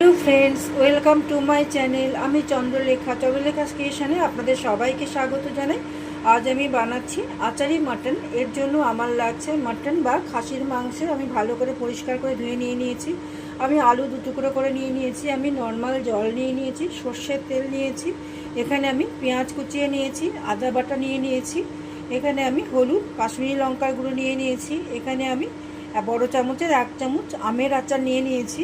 Hello friends welcome to my channel আমি চন্দ্রলেখা চন্দ্রলেখা স্টেশনে আপনাদের সবাইকে স্বাগত জানাই। আজ আমি বানাচ্ছি আচারি মাটন। এর জন্য আমার লাগছে মাটন বা খাসির মাংস। আমি ভালো করে পরিষ্কার করে ধুয়ে নিয়ে নিয়েছি। আমি আলু দু টুকরো করে নিয়ে নিয়েছি। আমি নর্মাল জল নিয়ে নিয়েছি, সর্ষের তেল নিয়েছি। এখানে আমি পেঁয়াজ কুচিয়ে নিয়েছি, আদা বাটা নিয়ে নিয়েছি। এখানে আমি হলুদ, কাশ্মীরি লঙ্কার গুঁড়ো নিয়ে নিয়েছি। এখানে আমি বড় চামচের এক চামচ আমের আচার নিয়ে নিয়েছি।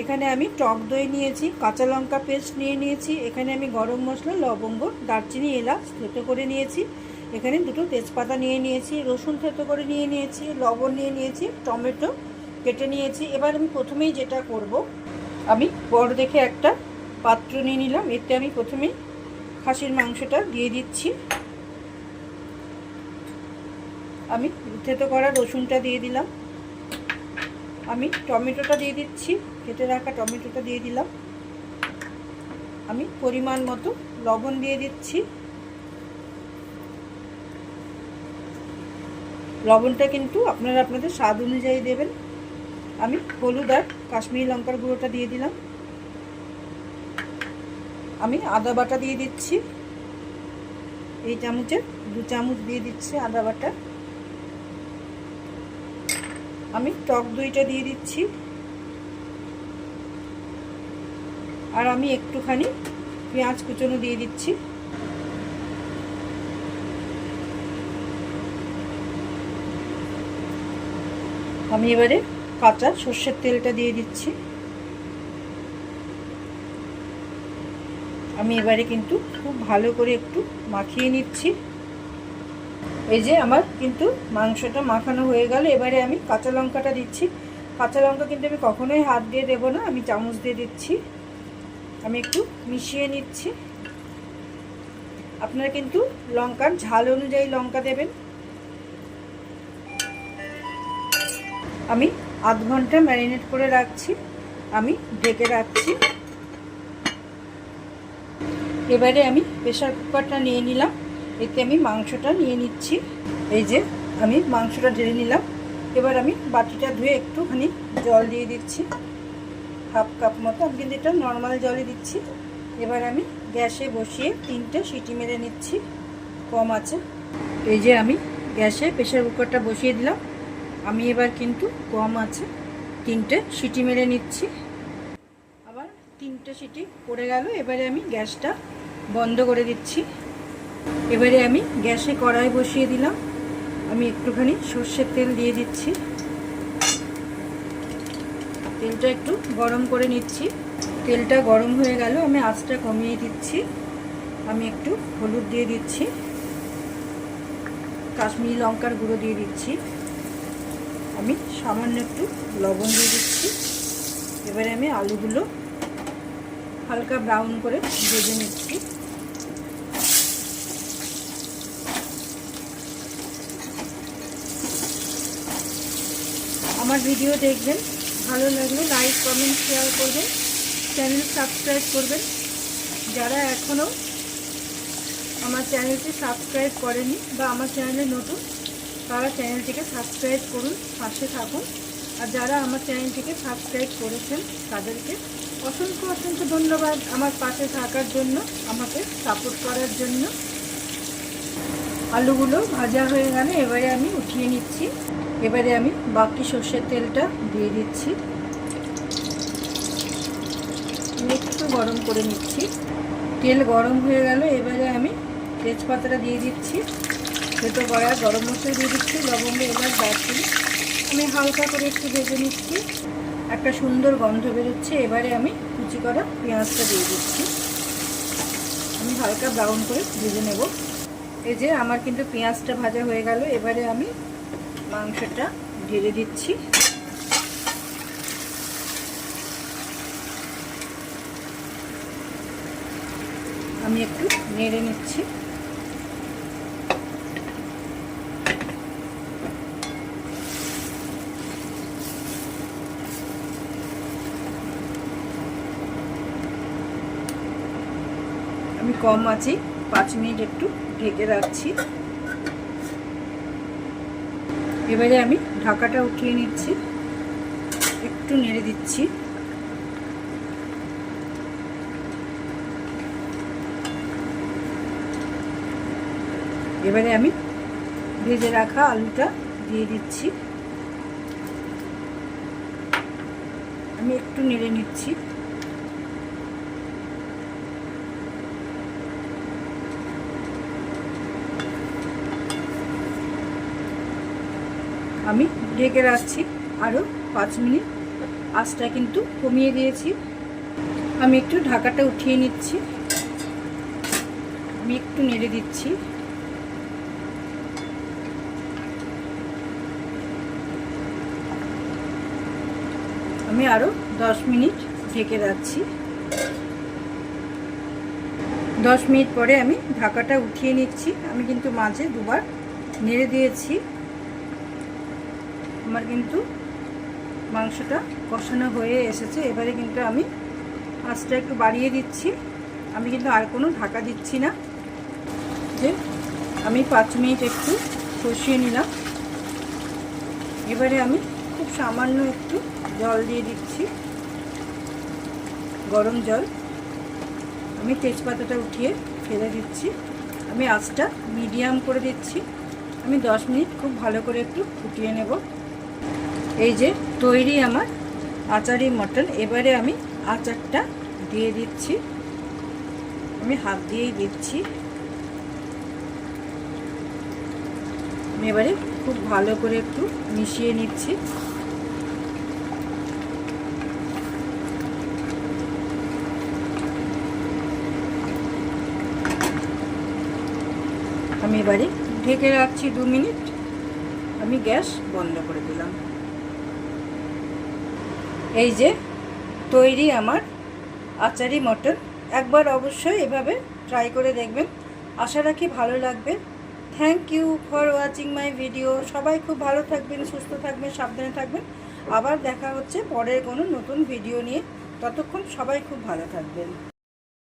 এখানে আমি টক দই নিয়েছি, কাঁচা লঙ্কা পেস্ট নিয়ে নিয়েছি, এখানে আমি গরম মশলা, লবঙ্গ, দারচিনি, এলাচ থেতো করে নিয়েছি, এখানে দুটো তেজপাতা নিয়ে নিয়েছি, রসুন থেতো করে নিয়ে নিয়েছি, লবণ নিয়ে নিয়েছি, টমেটো কেটে নিয়েছি। এবার আমি প্রথমেই যেটা করব, আমি বড় দেখে একটা পাত্র নিয়ে নিলাম, এতে আমি প্রথমেই খাসির মাংসটা দিয়ে দিচ্ছি। আমি থেতো করা রসুনটা দিয়ে দিলাম। আমি টমেটোটা দিয়ে দিচ্ছি। কেটে রাখা টমেটোটা দিয়ে দিলাম। আমি পরিমাণ মতো লবণ দিয়ে দিচ্ছি। লবণটা কিন্তু আপনারা আপনাদের স্বাদ অনুযায়ী দেবেন। আমি হলুদ আর কাশ্মীরি লঙ্কার গুঁড়োটা দিয়ে দিলাম। আমি আদা বাটা দিয়ে দিচ্ছি। এই চামচে দু চামচ দিয়ে দিচ্ছি আদা বাটা। আমি টক দইটা দিয়ে দিচ্ছি। আর আমি একটুখানি পেঁয়াজ কুচনো দিয়ে দিচ্ছি। আমি এবারে কাঁচা সর্ষের তেলটা দিয়ে দিচ্ছি। আমি এবারে কিন্তু খুব ভালো করে একটু মাখিয়ে নিচ্ছি। এই যে আমার কিন্তু মাংসটা মাখানো হয়ে গেল। এবারে আমি কাঁচা লঙ্কাটা দিচ্ছি। কাঁচা লঙ্কা কিন্তু আমি কখনোই হাত দিয়ে দেবো না। আমি চামচ দিয়ে দিচ্ছি। আমি একটু মিশিয়ে নিচ্ছি। আপনারা কিন্তু লঙ্কার ঝাল অনুযায়ী লঙ্কা দেবেন। আমি আধ ঘণ্টা ম্যারিনেট করে রাখছি। আমি ঢেকে রাখছি। এবারে আমি প্রেশার কুকারটা নিয়ে নিলাম। এতে আমি মাংসটা নিয়ে নিচ্ছি। এই যে আমি মাংসটা ঢেলে নিলাম। এবার আমি বাটিটা ধুয়ে একটুখানি জল দিয়ে দিচ্ছি। হাফ কাপ মতো। আমি কিন্তু এটা নর্মাল জলে দিচ্ছি। এবার আমি গ্যাসে বসিয়ে তিনটে সিটি মেরে নিচ্ছি। কম আছে। এই যে আমি গ্যাসে প্রেশার কুকারটা বসিয়ে দিলাম। আমি এবার কিন্তু কম আছে। তিনটে সিটি মেরে নিচ্ছি। আবার তিনটে সিটি পড়ে গেল। এবারে আমি গ্যাসটা বন্ধ করে দিচ্ছি। এবারে আমি গ্যাসে কড়াই বসিয়ে দিলাম। আমি একটুখানি সর্ষের তেল দিয়ে দিচ্ছি। তেলটা একটু গরম করে নিচ্ছি। তেলটা গরম হয়ে গেল, আমি আঁচটা কমিয়ে দিচ্ছি। আমি একটু হলুদ দিয়ে দিচ্ছি। কাশ্মীরি লঙ্কার গুঁড়ো দিয়ে দিচ্ছি। আমি সামান্য একটু লবণ দিয়ে দিচ্ছি। এবারে আমি আলুগুলো হালকা ব্রাউন করে ভেজে নিচ্ছি। আমার ভিডিও দেখবেন। ভালো লাগলে লাইক কমেন্ট শেয়ার করবেন। চ্যানেল সাবস্ক্রাইব করবেন। যারা এখনও আমার চ্যানেলটি সাবস্ক্রাইব করেনি বা আমার চ্যানেলে নতুন, তারা চ্যানেলটিকে সাবস্ক্রাইব করুন, পাশে থাকুন। আর যারা আমার চ্যানেলটিকে সাবস্ক্রাইব করেছেন, তাদেরকে অসংখ্য অসংখ্য ধন্যবাদ আমার পাশে থাকার জন্য, আমাকে সাপোর্ট করার জন্য। আলুগুলো ভাজা হয়ে গেলে এবারে আমি উঠিয়ে নিচ্ছি। এবারে আমি বাকি সর্ষের তেলটা দিয়ে দিচ্ছি। একটু গরম করে নিচ্ছি। তেল গরম হয়ে গেল, এবারে আমি তেজপাতাটা দিয়ে দিচ্ছি। সেতো করা গরম মশলা দিয়ে দিচ্ছি, লবঙ্গ এবার দারচিনি। আমি হালকা করে একটু ভেজে নিচ্ছি। একটা সুন্দর গন্ধ বেরোচ্ছে, এবারে আমি কুচি করা পেঁয়াজটা দিয়ে দিচ্ছি। আমি হালকা ব্রাউন করে ভেজে নেব। এই যে আমার কিন্তু পেঁয়াজটা ভাজা হয়ে গেল, এবারে আমি মাংসটা ঢেলে দিচ্ছি। আমি একটু নেড়ে নিচ্ছি। আমি কম আছি, পাঁচ মিনিট একটু ঢেকে রাখছি। এবারে আমি ঢাকাটা উঠিয়ে নিচ্ছি। একটু নেড়ে দিচ্ছি। এবারে আমি ভেজে রাখা আলুটা দিয়ে দিচ্ছি। আমি একটু নেড়ে নিচ্ছি। আমি ঢেকে রাখছি। আরও পাঁচ মিনিট। আঁচটা কিন্তু কমিয়ে দিয়েছি। আমি একটু ঢাকাটা উঠিয়ে নিচ্ছি। আমি একটু নেড়ে দিচ্ছি। আমি আরও দশ মিনিট ঢেকে রাখছি। দশ মিনিট পরে আমি ঢাকাটা উঠিয়ে নিচ্ছি। আমি কিন্তু মাঝে দুবার নেড়ে দিয়েছি। আমার কিন্তু মাংসটা কষানো হয়ে এসেছে। এবারে কিন্তু আমি আঁচটা একটু বাড়িয়ে দিচ্ছি। আমি কিন্তু আর কোনো ঢাকা দিচ্ছি না। যে আমি পাঁচ মিনিট একটু কষিয়ে নিলাম। এবারে আমি খুব সামান্য একটু জল দিয়ে দিচ্ছি। গরম জল। আমি তেজপাতাটা উঠিয়ে ফেলে দিচ্ছি। আমি আঁচটা মিডিয়াম করে দিচ্ছি। আমি দশ মিনিট খুব ভালো করে একটু ফুটিয়ে নেব। এই যে তৈরি আমার আচারি মটন, এবারে আমি আচারটা দিয়ে দিচ্ছি। আমি হাত দিয়েই দিচ্ছি। আমি এবারে খুব ভালো করে একটু মিশিয়ে নিচ্ছি। আমি এবারে ঢেকে রাখছি দু মিনিট। আমি গ্যাস বন্ধ করে দিলাম। এই যে তৈরি আমার আচারি মটন। একবার অবশ্যই এভাবে ট্রাই করে দেখবেন। আশা রাখি ভালো লাগবে। Thank you for watching my video সবাই খুব ভালো থাকবেন, সুস্থ থাকবেন, সাবধানে থাকবেন। আবার দেখা হচ্ছে পরের কোনো নতুন ভিডিও নিয়ে। ততক্ষণ সবাই খুব ভালো থাকবেন।